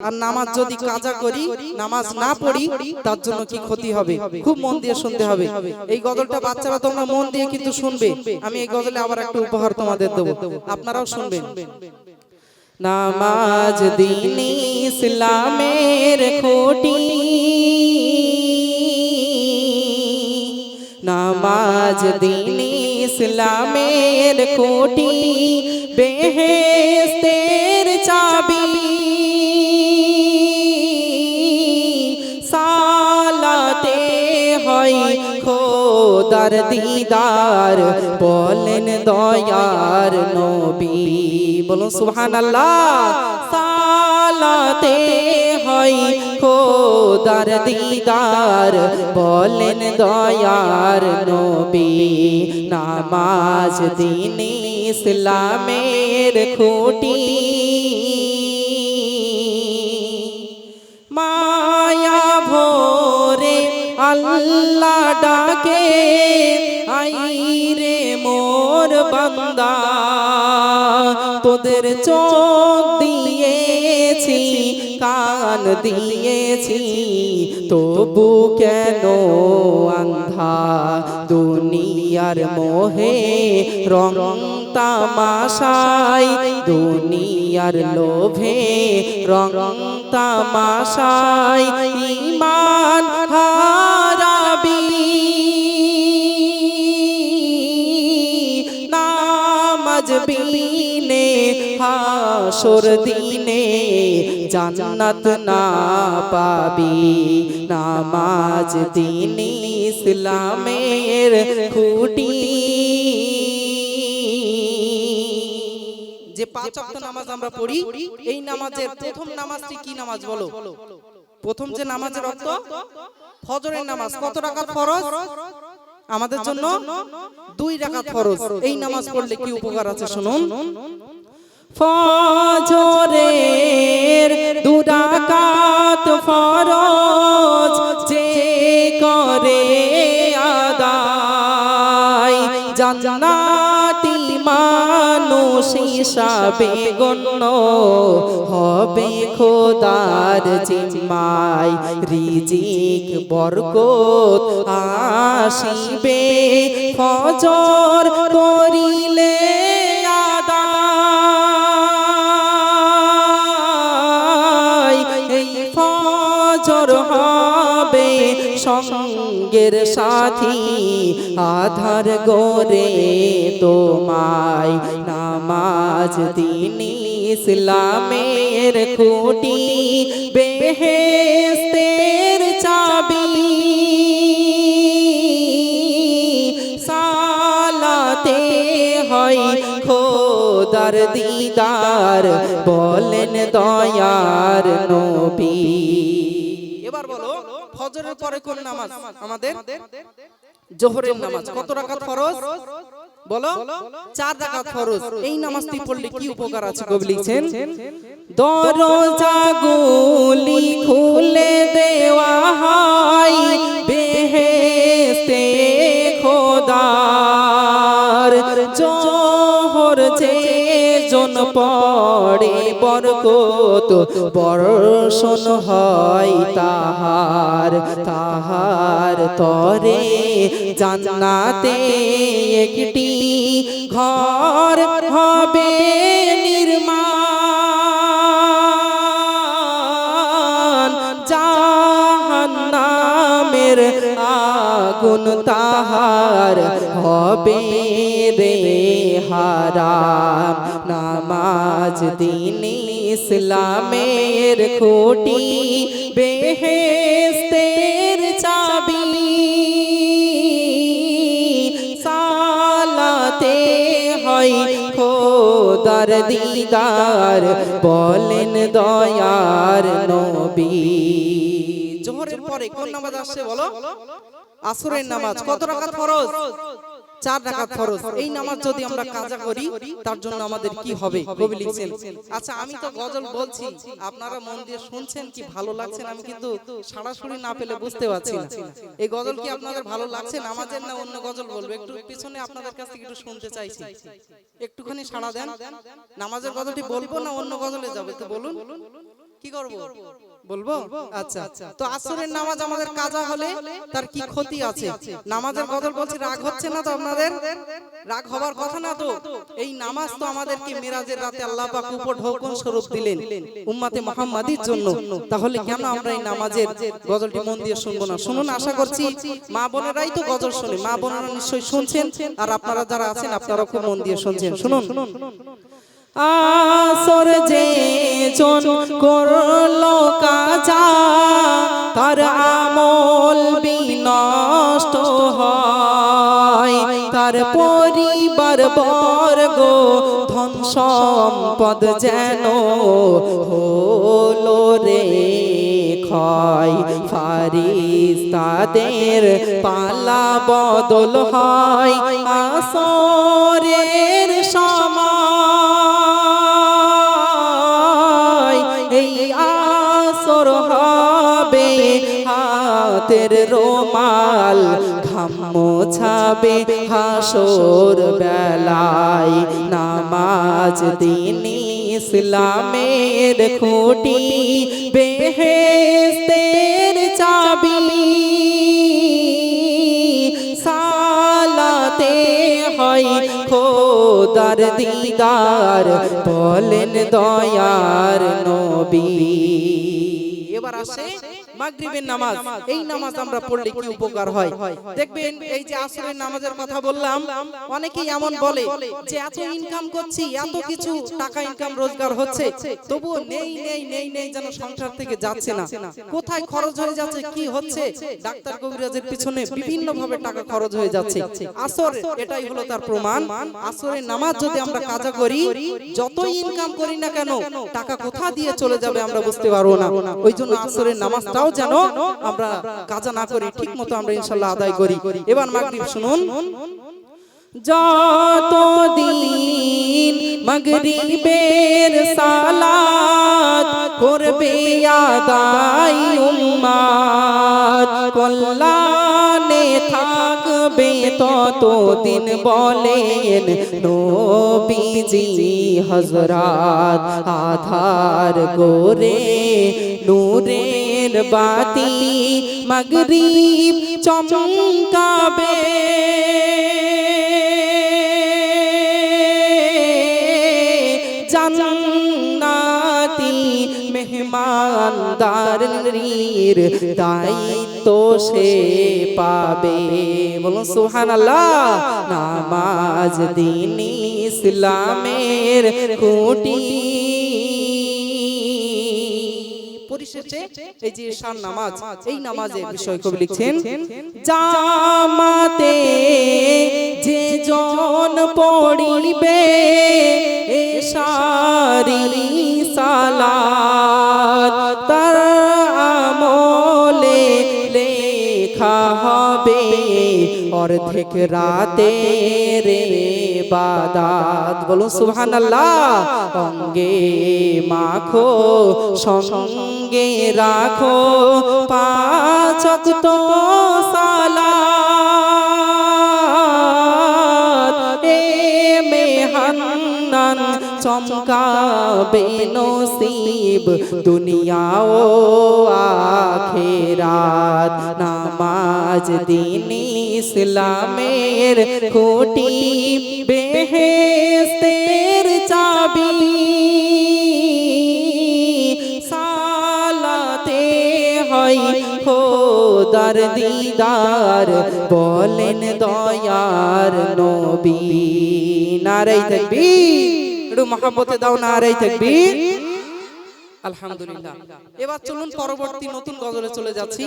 আর নামাজ যদি কাজা করি নামাজ না পড়ি তার জন্য কি ক্ষতি হবে? খুব মন দিয়ে শুনতে হবে। এই গজলটা বাচ্চারা তোমরা মন দিয়ে কিন্তু শুনবে। আমি এই গজলে আবার একটা উপহার তোমাদের দেবো। আপনারাও শুনবেন। নামাজ দিন ইসলামের খোটি। নামাজ দিন ইসলামের কোটি বেহেস্তের হয় খোদার দিদার, বলেন দয়ার নবী। বলুন সুবহানাল্লাহ, সালাতে হয় খোদার দিদার, বলেন দয়ার নবী। নামাজ দিন ইসলামের খুঁটি আল্লাহ ডাকে আই রে মোর বান্দা, তোদের চোখ দিয়েছি, কান দিয়েছি, তবু কেন আন্ধা? দুনিয়ার মোহে রং তামাশাই, দুনিয়ার লোভে রং তামাশাই, ইমান হারাবি হাসর দিনে জান্নাত না পাবি। নামাজ দিন ইসলামের খুঁটি। যে পাঁচ ওয়াক্ত নামাজ আমরা পড়ি এই নামাজের প্রথম নামাজটি কি নামাজ বলো? প্রথম যে নামাজের অর্থ ফজরের নামাজ কত টাকা ফরজ? আমাদের জন্য দুই রাকাত ফরজ। এই নামাজ পড়লে কি উপকার আছে শুনুন। ফজরের দুরাকাত ফরজ যে করে আদায়। জান্নাতি মানুষ হিসাবে গণ্য হবে খোদার জিম্মায়। রিজিক, বরকত আসিবে। ফজর করিলে সঙ্গের সাথী আধার গোরে তোমায়। নামাজ দিন ইসলামের খুঁটি বেহেস্তের চাবি। সালাতে হয় খোদার দিদার বলেন দয়ার নবী। এবার বলো। ফজরের পরে কোন নামাজ? আমাদের? জোহরের নামাজ। কত রাকাত ফরজ? বলো। চার রাকাত ফরজ। এই নামাজটি পড়লে কি উপকার আছে কবি লিখছেন? দরজা গুলি খুলে দেওয়া হয়। বেহেস্তে খোদার। জোহর যে জন পড়ে বরকত বর্ষণ হয় তাহার তাহার তরে জান্নাতে একটি ঘর হবে নির্মাণ জাহান্নামের আগুন তাহার হবে রে হারাম নামাজ দিন ইসলামের খুঁটি বেহেস্তের খোদার দিদার, বলেন দয়ার নবী। জোহরের পরে কোন নামাজ আসছে বলো? আসরের নামাজ, কত রাকাত ফরজ? চার রাকাত ফরজ। এই নামাজ যদি আমরা কাজা করি তার জন্য আমাদের কি হবে? কবি লিখছেন। আচ্ছা আমি তো গজল বলছি। আপনারা মন দিয়ে শুনছেন কি ভালো লাগছে আমি কিন্তু সরাসরি না পেলে বুঝতে পারছি না। এই গজল কি আপনাদের ভালো লাগছে নামাজের না? অন্য গজল বলব? একটু পিছনে আপনাদের কাছ থেকে একটু শুনতে চাইছি। একটুখানি সাড়া দেন। নামাজের গজলটি বলব না অন্য গজলে যাবে? তো বলুন। কি করব? বলব? আচ্ছা। তো আসরের নামাজ আমাদের কাজা হলে তার কি ক্ষতি আছে? নামাজের গজল বলছি রাগ হচ্ছে না তো আপনাদের? রাগ হবার কথা না তো? এই নামাজ তো আমাদেরকে মিরাজের রাতে আল্লাহ পাক উপর হুকুম স্বরূপ দিলেন। উম্মতে মুহাম্মাদির জন্য। তাহলে কেন আমরা এই নামাজের গজলটি মন দিয়ে শুনব না? শুনুন আশা করছি মা বোনেরাই তো গজল শুনে। মা বোনেরা নিশ্চয়ই শুনছেন আর আপনারা যারা আছেন আপনারা খুব মন দিয়ে শুনছেন। শুনুন শুনুন। আসর যে জন করল কাজা, তার আমল বিনষ্ট হয়। তার পরিবার বর্গ ধন সম্পদ যেন হলো রে ক্ষয়। ফারিস তাদের পালা বদল হয়। আসরের সময় হাতের রোমাল ঘাম মোছাবে হাসর বেলায়। নামাজ দিন ইসলামের খুঁটি, বেহেস্তের চাবি। সালাতে হয় খোদার দিদার, বলেন দয়ার নবী। এবার আসে মাগরিবের নামাজ, এই নামাজ আমরা পড়লে কি উপকার হয়? দেখবেন এই যে আসরের নামাজের কথা বললাম, অনেকেই এমন বলে যে এত ইনকাম করছি, এত কিছু টাকা ইনকাম রোজগার হচ্ছে, তবুও নেই নেই নেই নেই যেন সংসার থেকে যাচ্ছে না। কোথায় খরচ হয়ে যাচ্ছে, কি হচ্ছে? ডাক্তার কবিরাজের পিছনে বিভিন্ন ভাবে টাকা খরচ হয়ে যাচ্ছে। আসর, এটাই হলো তার প্রমাণ। আসরের নামাজ যদি আমরা কাজা করি, যতই ইনকাম করি না কেন, টাকা কোথা দিয়ে চলে যাবে আমরা বুঝতে পারব না। ওই জন্য আসরের নামাজটাও যেন আমরা কাজা না করি ঠিক মতো আমরা ইনশাল্লাহ আদায় করি। এবার মাগরিব শুনুন। যতদিন মাগরিবের সালাত করবে আদায় উম্মাত কল্যাণে থাকবে ততদিন বলেন নবীজি হযরত। আধার গোরে নূরের বাতি, মাগরিব চমকাবে। জান্নাতি মেহমানদারির দায়িত্ব সে পাবে। বলুন সুবহানাল্লাহ, নামাজ দিন ইসলামের খুঁটি পরিশেষে এই যে শান নামাজ এই নামাজের বিষয় কবি লিখছেন জামাতে যে জন পড়িবে অর্ধেক রাতে রে বাদাত। বলুন সুবহানাল্লাহ অঙ্গে মাখো সঙ্গে রাখো পাঁচ তো সালাত। এ মেহান্নান চমকাবে নসিব দুনিয়া ও আখেরাত। নামাজ দিন ইসলামের খুঁটি বেহেস্তের চাবি। সালাতে হয় খোদার দিদার, বলেন দয়ার নবী। নারাই তাকবীর। একটু মহাব্বতে দাও নারাই তাকবীর। আলহামদুলিল্লাহ। এবার চলুন পরবর্তী নতুন গজলে চলে যাচ্ছি।